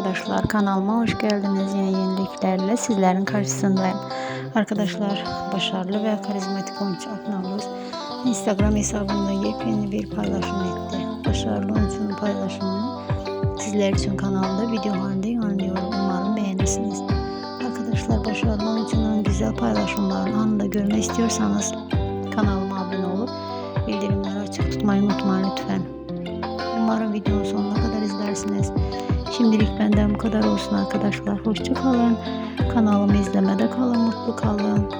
arkadaşlar kanalıma hoş geldiniz. Yine yeniliklerle sizlerin karşısındayım. Arkadaşlar başarılı ve karizmatik oyuncu Aknavuz Instagram hesabında yepyeni bir paylaşım etti. Başarılı oyuncunun paylaşımını sizler için kanalda video halinde yayınlıyorum. Umarım beğenirsiniz. Arkadaşlar başarılı oyuncunun güzel paylaşımlarını anında görmek istiyorsanız kanalıma abone olup bildirimleri açık tutmayı unutmayın lütfen. Umarım videonun sonuna kadar izlersiniz. Şimdilik benden bu kadar olsun arkadaşlar. Hoşça kalın. Kanalımı izlemede kalın. Mutlu kalın.